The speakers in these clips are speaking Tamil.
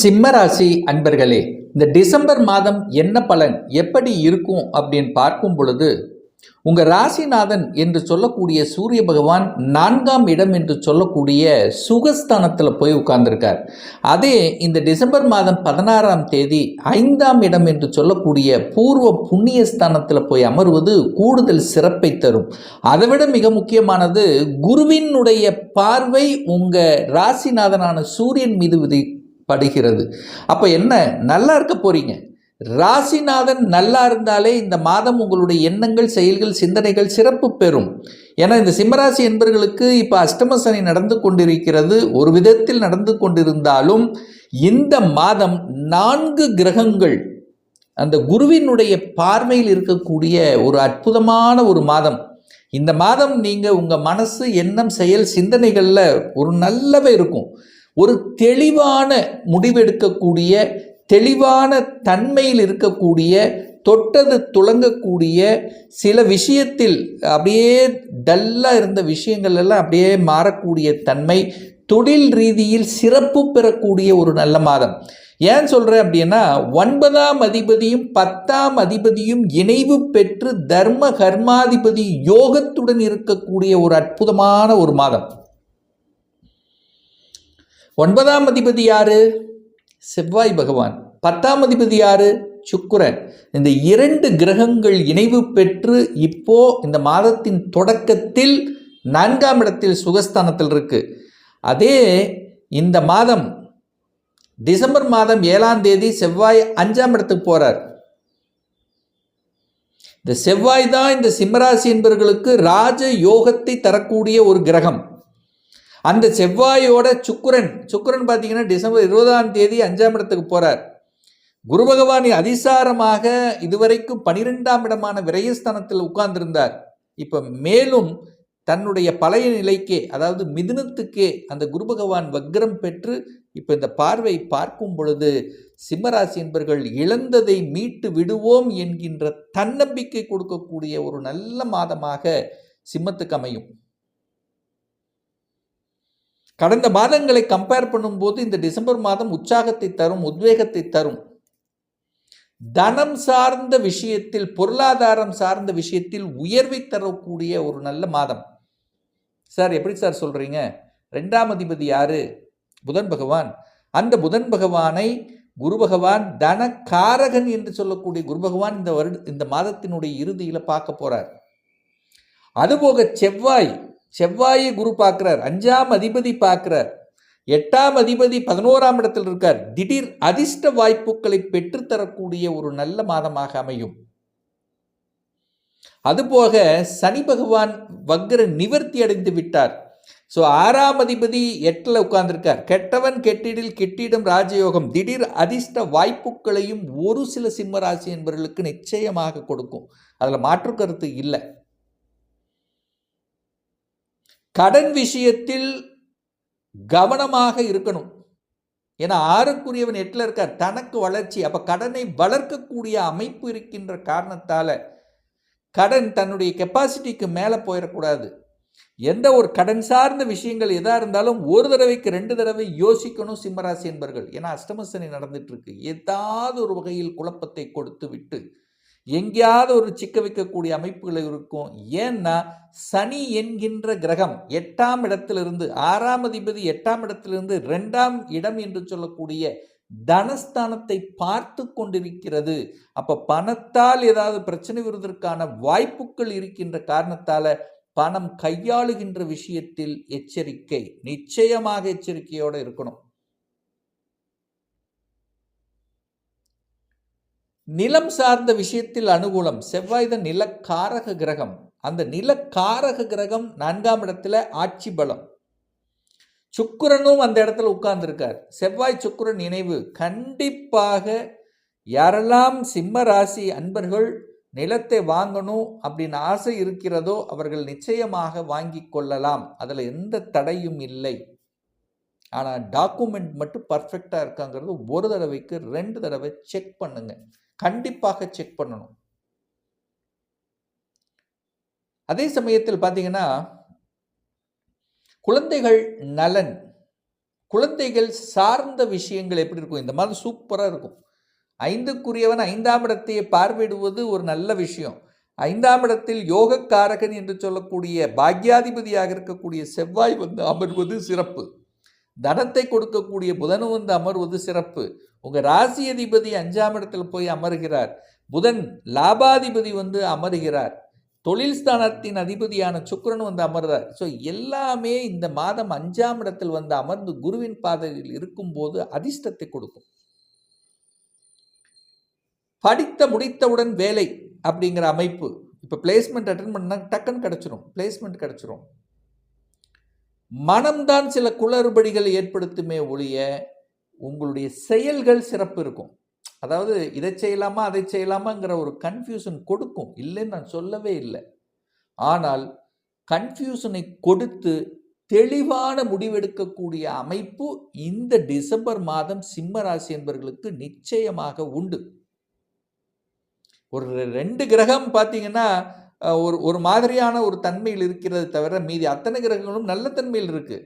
சிம்மராசி அன்பர்களே இந்த டிசம்பர் மாதம் என்ன பலன் எப்படி இருக்கும் அப்படின்னு பார்க்கும் பொழுது உங்கள் ராசிநாதன் என்று சொல்லக்கூடிய சூரிய பகவான் நான்காம் இடம் என்று சொல்லக்கூடிய சுகஸ்தானத்தில் போய் உட்கார்ந்துருக்கார். அதே இந்த டிசம்பர் மாதம் பதினாறாம் தேதி ஐந்தாம் இடம் என்று சொல்லக்கூடிய பூர்வ புண்ணிய ஸ்தானத்தில் போய் அமர்வது கூடுதல் சிறப்பை தரும். அதைவிட மிக முக்கியமானது குருவினுடைய பார்வை உங்கள் ராசிநாதனான சூரியன் மீது விதி படுகிறது. அப்போ என்ன? நல்லா இருக்க போகிறீங்க ராசிநாதன் நல்லா இருந்தாலே இந்த மாதம் உங்களுடைய எண்ணங்கள் செயல்கள் சிந்தனைகள் சிறப்பு பெறும். ஏன்னா இந்த சிம்மராசி என்பர்களுக்கு இப்போ அஷ்டம சனி நடந்து கொண்டிருக்கிறது. ஒரு விதத்தில் நடந்து கொண்டிருந்தாலும் இந்த மாதம் நான்கு கிரகங்கள் அந்த குருவினுடைய பார்வையில் இருக்கக்கூடிய ஒரு அற்புதமான ஒரு மாதம். இந்த மாதம் நீங்கள் உங்கள் மனசு எண்ணம் செயல் சிந்தனைகளில் ஒரு நல்லவே இருக்கும். ஒரு தெளிவான முடிவெடுக்கக்கூடிய தெளிவான தன்மையில் இருக்கக்கூடிய தொட்டது துளங்கக்கூடிய சில விஷயத்தில் அப்படியே டல்லாக இருந்த விஷயங்கள் எல்லாம் அப்படியே மாறக்கூடிய தன்மை தொழில் ரீதியில் சிறப்பு பெறக்கூடிய ஒரு நல்ல மாதம். ஏன் சொல்கிறேன் அப்படின்னா ஒன்பதாம் அதிபதியும் பத்தாம் அதிபதியும் இணைவு பெற்று தர்ம கர்மாதிபதி யோகத்துடன் இருக்கக்கூடிய ஒரு அற்புதமான ஒரு மாதம். ஒன்பதாம் அதிபதி யாரு? செவ்வாய் பகவான். பத்தாம் அதிபதி யாரு? சுக்குரன். இந்த இரண்டு கிரகங்கள் இணைவு பெற்று இப்போ இந்த மாதத்தின் தொடக்கத்தில் நான்காம் இடத்தில் சுகஸ்தானத்தில் இருக்கு. அதே இந்த மாதம் டிசம்பர் மாதம் ஏழாம் தேதி செவ்வாய் அஞ்சாம் இடத்துக்கு போறார். இந்த செவ்வாய் தான் இந்த சிம்மராசி என்பவர்களுக்கு ராஜ யோகத்தை தரக்கூடிய ஒரு கிரகம். அந்த செவ்வாயோட சுக்குரன் சுக்குரன் பார்த்தீங்கன்னா டிசம்பர் இருபதாம் தேதி அஞ்சாம் இடத்துக்கு போறார். குரு பகவானின் அதிசாரமாக இதுவரைக்கும் பனிரெண்டாம் இடமான விரயஸ்தானத்தில் உட்கார்ந்திருந்தார். இப்போ மேலும் தன்னுடைய பழைய நிலைக்கே அதாவது மிதுனத்துக்கே அந்த குரு பகவான் வக்ரம் பெற்று இப்போ இந்த பார்வை பார்க்கும் பொழுது சிம்மராசி என்பர்கள் இழந்ததை மீட்டு விடுவோம் என்கின்ற தன்னம்பிக்கை கொடுக்கக்கூடிய ஒரு நல்ல மாதமாக சிம்மத்துக்கு அமையும். கடந்த மாதங்களை கம்பேர் பண்ணும்போது இந்த டிசம்பர் மாதம் உற்சாகத்தை தரும் உத்வேகத்தை தரும். தனம் சார்ந்த விஷயத்தில் பொருளாதாரம் சார்ந்த விஷயத்தில் உயர்வை தரக்கூடிய ஒரு நல்ல மாதம். சார் எப்படி சார் சொல்கிறீங்க ரெண்டாம் அதிபதி யாரு? புதன் பகவான். அந்த புதன் பகவானை குரு பகவான் தனக்காரகன் என்று சொல்லக்கூடிய குரு பகவான் இந்த வருட இந்த மாதத்தினுடைய இறுதியில் பார்க்க போகிறார் அதுபோக செவ்வாய் செவ்வாயை குரு பார்க்குறார் அஞ்சாம் அதிபதி பார்க்குறார் எட்டாம் அதிபதி பதினோராம் இடத்தில் இருக்கார். திடீர் அதிர்ஷ்ட வாய்ப்புகளை பெற்றுத்தரக்கூடிய ஒரு நல்ல மாதமாக அமையும். அதுபோக சனி பகவான் வக்ர நிவர்த்தி அடைந்து விட்டார். ஸோ ஆறாம் அதிபதி எட்டில் உட்கார்ந்திருக்கார். கெட்டவன் கெட்டிடில் கெட்டிடும் ராஜயோகம். திடீர் அதிர்ஷ்ட வாய்ப்புகளையும் ஒரு சில சிம்மராசி என்பவர்களுக்கு நிச்சயமாக கொடுக்கும். அதில் மாற்று கருத்து இல்லை. கடன் விஷயத்தில் கவனமாக இருக்கணும். ஏன்னா ஆறுக்குரியவன் எட்டில் இருக்கார் தனக்கு வளர்ச்சி. அப்போ கடனை வளர்க்கக்கூடிய அமைப்பு இருக்கின்ற காரணத்தால் கடன் தன்னுடைய கெப்பாசிட்டிக்கு மேலே போயிடக்கூடாது. எந்த ஒரு கடன் சார்ந்த விஷயங்கள் எதாக இருந்தாலும் ஒரு தடவைக்கு ரெண்டு தடவை யோசிக்கணும் சிம்மராசி என்பர்கள். ஏன்னா அஷ்டமசனி நடந்துட்டு இருக்கு. ஏதாவது ஒரு வகையில் குழப்பத்தை கொடுத்து விட்டு எங்கேயாவது ஒரு சிக்க வைக்கக்கூடிய அமைப்புகள் இருக்கும். ஏன்னா சனி என்கின்ற கிரகம் எட்டாம் இடத்திலிருந்து ஆறாம் அதிபதி எட்டாம் இடத்திலிருந்து ரெண்டாம் இடம் என்று சொல்லக்கூடிய தனஸ்தானத்தை பார்த்து கொண்டிருக்கிறது. அப்போ பணத்தால் ஏதாவது பிரச்சனை வருவதற்கான வாய்ப்புகள் இருக்கின்ற காரணத்தால் பணம் கையாளுகின்ற விஷயத்தில் எச்சரிக்கை நிச்சயமாக எச்சரிக்கையோடு இருக்கணும். நிலம் சார்ந்த விஷயத்தில் அனுகூலம் செவ்வாய் தான் நிலக்காரக கிரகம். அந்த நிலக்காரக கிரகம் நான்காம் இடத்துல ஆட்சி பலம். சுக்கிரனும் அந்த இடத்துல உட்கார்ந்துருக்கார். செவ்வாய் சுக்கிரன் நினைவு. கண்டிப்பாக யாரெல்லாம் சிம்ம ராசி அன்பர்கள் நிலத்தை வாங்கணும் அப்படின்னு ஆசை இருக்கிறதோ அவர்கள் நிச்சயமாக வாங்கி கொள்ளலாம். அதில் எந்த தடையும் இல்லை. ஆனால் டாக்குமெண்ட் மட்டும் பர்ஃபெக்டாக இருக்காங்கிறது ஒரு தடவைக்கு ரெண்டு தடவை செக் பண்ணுங்கள் கண்டிப்பாக செக் பண்ணணும். அதே சமயத்தில் பார்த்தீங்கன்னா குழந்தைகள் நலன் குழந்தைகள் சார்ந்த விஷயங்கள் எப்படி இருக்கும்? இந்த மாதிரி சூப்பராக இருக்கும். ஐந்துக்குரியவன் ஐந்தாம் இடத்தையே பார்வையிடுவது ஒரு நல்ல விஷயம். ஐந்தாம் இடத்தில் யோகக்காரகன் என்று சொல்லக்கூடிய பாக்யாதிபதியாக இருக்கக்கூடிய செவ்வாய் வந்து அமர்வது சிறப்பு. தனத்தை கொடுக்கக்கூடிய புதன் வந்து அமர்வது சிறப்பு. உங்கள் ராசி அதிபதி அஞ்சாம் இடத்துல போய் அமர்கிறார். புதன் லாபாதிபதி வந்து அமர்கிறார். தொழில் ஸ்தானத்தின் அதிபதியான சுக்கரன் வந்து அமர்றார். ஸோ எல்லாமே இந்த மாதம் அஞ்சாம் இடத்தில் வந்து அமர்ந்து குருவின் பாதையில் இருக்கும்போது அதிர்ஷ்டத்தை கொடுக்கும். படித்த முடித்தவுடன் வேலை அப்படிங்கிற அமைப்பு. இப்போ பிளேஸ்மெண்ட் அட்டன் பண்ணால் டக்குன்னு கிடச்சிரும். பிளேஸ்மெண்ட் கிடச்சிரும். மனம்தான் சில குளறுபடிகளை ஏற்படுத்துமே ஒழிய உங்களுடைய செயல்கள் சிறப்பு இருக்கும். அதாவது இதை செய்யலாமா அதை செய்யலாமாங்கிற ஒரு கன்ஃபியூஷன் கொடுக்கும். இல்லைன்னு நான் சொல்லவே இல்லை. ஆனால் கன்ஃபியூஷனை கொடுத்து தெளிவான முடிவெடுக்கக்கூடிய அமைப்பு இந்த டிசம்பர் மாதம் சிம்ம ராசி என்பவர்களுக்கு நிச்சயமாக உண்டு. ஒரு ரெண்டு கிரகம் பார்த்தீங்கன்னா ஒரு ஒரு மாதிரியான ஒரு தன்மையில் இருக்கிறது தவிர மீதி அத்தனை கிரகங்களும் நல்ல தன்மையில் இருக்குது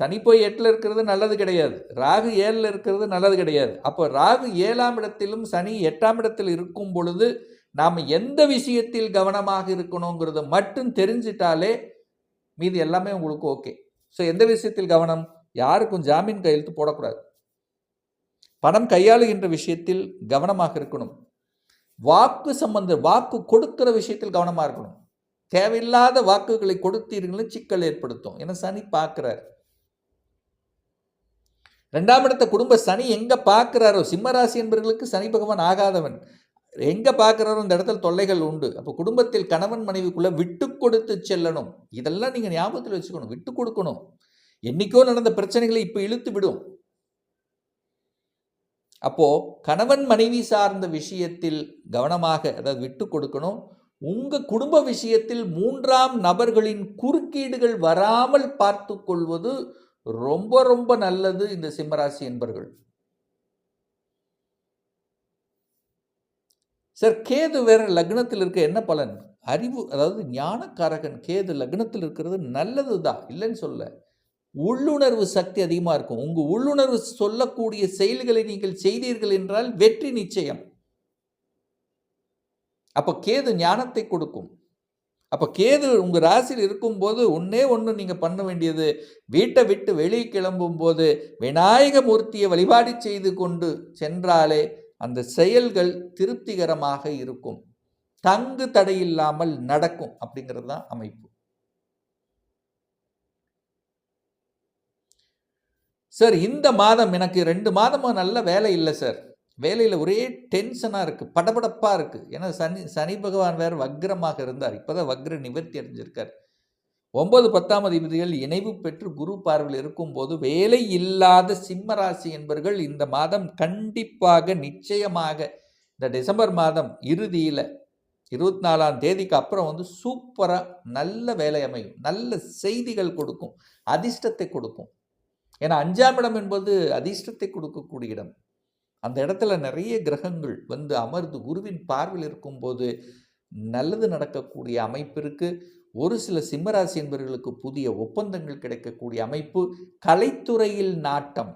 சனி போய் எட்டில் இருக்கிறது நல்லது கிடையாது. ராகு ஏழில் இருக்கிறது நல்லது கிடையாது. அப்போ ராகு ஏழாம் இடத்திலும் சனி எட்டாம் இடத்தில் இருக்கும் பொழுது நாம் எந்த விஷயத்தில் கவனமாக இருக்கணுங்கிறத மட்டும் தெரிஞ்சிட்டாலே மீதி எல்லாமே உங்களுக்கு ஓகே. ஸோ எந்த விஷயத்தில் கவனம்? யாருக்கும் ஜாமீன் கையெழுத்து போடக்கூடாது. பணம் கையாளுகின்ற விஷயத்தில் கவனமாக இருக்கணும். வாக்கு சம்பந்த வாக்கு கொடுக்கிற விஷயத்தில் கவனமாக இருக்கணும். தேவையில்லாத வாக்குகளை கொடுத்தீர்களும் சிக்கல் ஏற்படுத்தும். ஏன்னா சனி பார்க்குறாரு. ரெண்டாம் இடத்த குடும்ப சனி எங்கே பார்க்குறாரோ? சிம்மராசி என்பவர்களுக்கு சனி பகவான் ஆகாதவன். எங்கே பார்க்குறாரோ? இந்த இடத்துல தொல்லைகள் உண்டு. அப்போ குடும்பத்தில் கணவன் மனைவிக்குள்ளே விட்டு கொடுத்து செல்லணும். இதெல்லாம் நீங்கள் ஞாபகத்தில் வச்சுக்கணும். விட்டு கொடுக்கணும். என்னைக்கோ நடந்த பிரச்சனைகளை இப்போ இழுத்து விடும். அப்போது கணவன் மனைவி சார்ந்த விஷயத்தில் கவனமாக அதாவது விட்டு கொடுக்கணும். உங்கள் குடும்ப விஷயத்தில் மூன்றாம் நபர்களின் குறுக்கீடுகள் வராமல் பார்த்து கொள்வது ரொம்ப ரொம்ப நல்லது இந்த சிம்மராசி என்பர்கள். சார் கேது வேற லக்னத்தில் இருக்க என்ன பலன்? அறிவு அதாவது ஞானக்காரகன் கேது லக்னத்தில் இருக்கிறது நல்லது தான் இல்லைன்னு சொல்ல. உள்ளுணர்வு சக்தி அதிகமாக இருக்கும். உங்கள் உள்ளுணர்வு சொல்லக்கூடிய செயல்களை நீங்கள் செய்தீர்கள் என்றால் வெற்றி நிச்சயம். அப்போ கேது ஞானத்தை கொடுக்கும். அப்போ கேது உங்கள் ராசியில் இருக்கும்போது ஒன்றே ஒன்று நீங்கள் பண்ண வேண்டியது. வீட்டை விட்டு வெளியே கிளம்பும் போது விநாயக மூர்த்தியை வழிபாடு செய்து கொண்டு சென்றாலே அந்த செயல்கள் திருப்திகரமாக இருக்கும். தங்கு தடையில்லாமல் நடக்கும் அப்படிங்கிறது தான் அமைப்பு. சார் இந்த மாதம் எனக்கு ரெண்டு மாதமாக நல்ல வேலை இல்லை சார். வேலையில் ஒரே டென்ஷனாக இருக்குது படபடப்பாக இருக்குது ஏன்னா சனி சனி பகவான் வேறு வக்ரமாக இருந்தார். இப்போ தான் வக்ர நிவர்த்தி அடைஞ்சிருக்கார். ஒன்பது பத்தாம் அதிபதிகள் இணைவு பெற்று குரு பார்வையில் இருக்கும்போது வேலை இல்லாத சிம்ம ராசி என்பவர்கள் இந்த மாதம் கண்டிப்பாக நிச்சயமாக இந்த டிசம்பர் மாதம் இறுதியில் இருபத்தி நாலாம் தேதிக்கு அப்புறம் வந்து சூப்பராக நல்ல வேலை அமையும். நல்ல செய்திகள் கொடுக்கும். அதிர்ஷ்டத்தை கொடுக்கும். ஏன்னா அஞ்சாம் இடம் என்பது அதிர்ஷ்டத்தை கொடுக்கக்கூடிய இடம். அந்த இடத்துல நிறைய கிரகங்கள் வந்து அமர்ந்து குருவின் பார்வையில் இருக்கும்போது நல்லது நடக்கக்கூடிய அமைப்பு ஒரு சில சிம்மராசி என்பவர்களுக்கு புதிய ஒப்பந்தங்கள் கிடைக்கக்கூடிய அமைப்பு. கலைத்துறையில் நாட்டம்.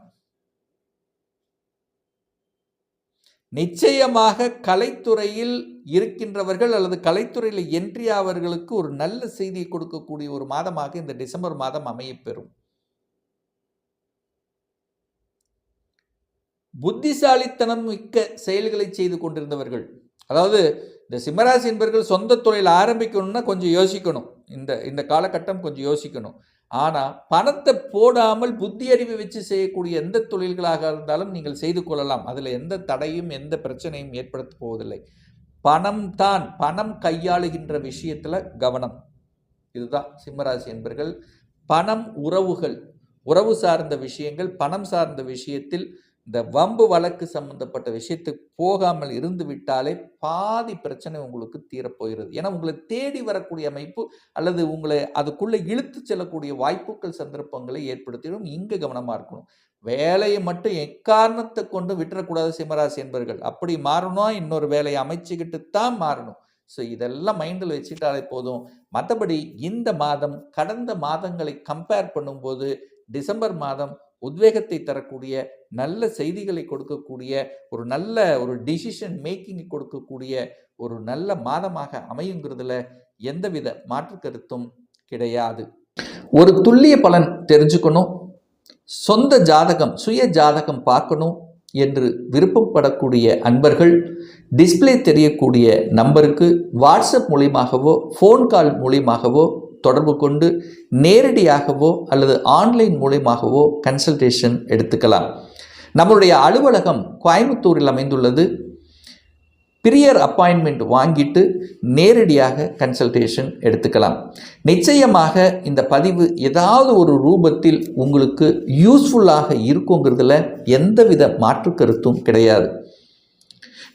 நிச்சயமாக கலைத்துறையில் இருக்கின்றவர்கள் அல்லது கலைத்துறையில் என்ட்ரி அவர்களுக்கு ஒரு நல்ல செய்தியை கொடுக்கக்கூடிய ஒரு மாதமாக இந்த டிசம்பர் மாதம் அமையப்பெறும் புத்திசாலித்தனம் மிக்க செயல்களை செய்து கொண்டிருந்தவர்கள். அதாவது இந்த சிம்மராசி என்பவர்கள் சொந்த தொழில் ஆரம்பிக்கணும்னா கொஞ்சம் யோசிக்கணும். இந்த இந்த காலகட்டம் கொஞ்சம் யோசிக்கணும். ஆனால் பணத்தை போடாமல் புத்தி அறிவை வச்சு செய்யக்கூடிய எந்த தொழில்களாக இருந்தாலும் நீங்கள் செய்து கொள்ளலாம். அதில் எந்த தடையும் எந்த பிரச்சனையும் ஏற்படுத்த போவதில்லை. பணம் தான் பணம் கையாளுகின்ற விஷயத்தில் கவனம். இதுதான் சிம்மராசி என்பர்கள். பணம் உறவுகள். உறவு சார்ந்த விஷயங்கள் பணம் சார்ந்த விஷயத்தில் இந்த வம்பு வழக்கு சம்பந்தப்பட்ட விஷயத்துக்கு போகாமல் இருந்து விட்டாலே பாதி பிரச்சனை உங்களுக்கு தீரப்போகிறது. ஏன்னா உங்களை தேடி வரக்கூடிய அமைப்பு அல்லது உங்களை அதுக்குள்ளே இழுத்து செல்லக்கூடிய வாய்ப்புகள் சந்தர்ப்பங்களை ஏற்படுத்திடும். இங்கே கவனமாக இருக்கணும். வேலையை மட்டும் எக்காரணத்தை கொண்டு விட்டுறக்கூடாது சிம்மராசி என்பர்கள். அப்படி மாறணும் இன்னொரு வேலையை அமைச்சுக்கிட்டு தான் மாறணும். ஸோ இதெல்லாம் மைண்டில் வச்சுட்டாலே போதும். மற்றபடி இந்த மாதம் கடந்த மாதங்களை கம்பேர் பண்ணும்போது டிசம்பர் மாதம் உத்வேகத்தை தரக்கூடிய நல்ல செய்திகளை கொடுக்கக்கூடிய ஒரு நல்ல ஒரு டிசிஷன் மேக்கிங் கொடுக்கக்கூடிய ஒரு நல்ல மாதமாக அமையுங்கிறதுல எந்தவித மாற்று கருத்தும் கிடையாது. ஒரு துல்லிய பலன் தெரிஞ்சுக்கணும். சொந்த ஜாதகம் சுய ஜாதகம் பார்க்கணும் என்று விருப்பப்படக்கூடிய அன்பர்கள் டிஸ்ப்ளே தெரியக்கூடிய நம்பருக்கு வாட்ஸ்அப் மூலியமாகவோ ஃபோன் கால் மூலியமாகவோ தொடர்பு கொண்டு நேரடியாகவோ அல்லது ஆன்லைன் மூலயமாகவோ கன்சல்டேஷன் எடுத்துக்கலாம். நம்மளுடைய அலுவலகம் கோயம்புத்தூரில் அமைந்துள்ளது. பிரியர் அப்பாயின்மெண்ட் வாங்கிட்டு நேரடியாக கன்சல்டேஷன் எடுத்துக்கலாம். நிச்சயமாக இந்த பதிவு ஏதாவது ஒரு ரூபத்தில் உங்களுக்கு யூஸ்ஃபுல்லாக இருக்குங்கிறதுல எந்தவித மாற்று கருத்தும் கிடையாது.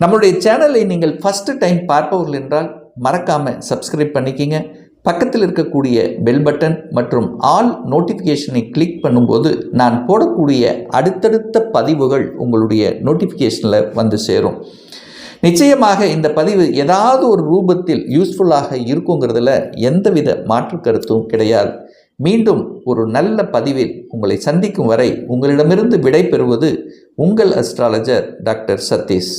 நம்மளுடைய சேனலை நீங்கள் ஃபஸ்ட்டு டைம் பார்ப்பவர்கள் என்றால் மறக்காமல் சப்ஸ்கிரைப் பண்ணிக்கிங்க. பக்கத்தில் இருக்கக்கூடிய பெல் பட்டன் மற்றும் ஆல் நோட்டிஃபிகேஷனை கிளிக் பண்ணும்போது நான் போடக்கூடிய அடுத்தடுத்த பதிவுகள் உங்களுடைய நோட்டிஃபிகேஷனில் வந்து சேரும். நிச்சயமாக இந்த பதிவு ஏதாவது ஒரு ரூபத்தில் யூஸ்ஃபுல்லாக இருக்குங்கிறதுல எந்தவித மாற்று கருத்தும் கிடையாது. மீண்டும் ஒரு நல்ல பதிவில் உங்களை சந்திக்கும் வரை உங்களிடமிருந்து விடை பெறுவது உங்கள் அஸ்ட்ராலஜர் டாக்டர் சதீஷ்.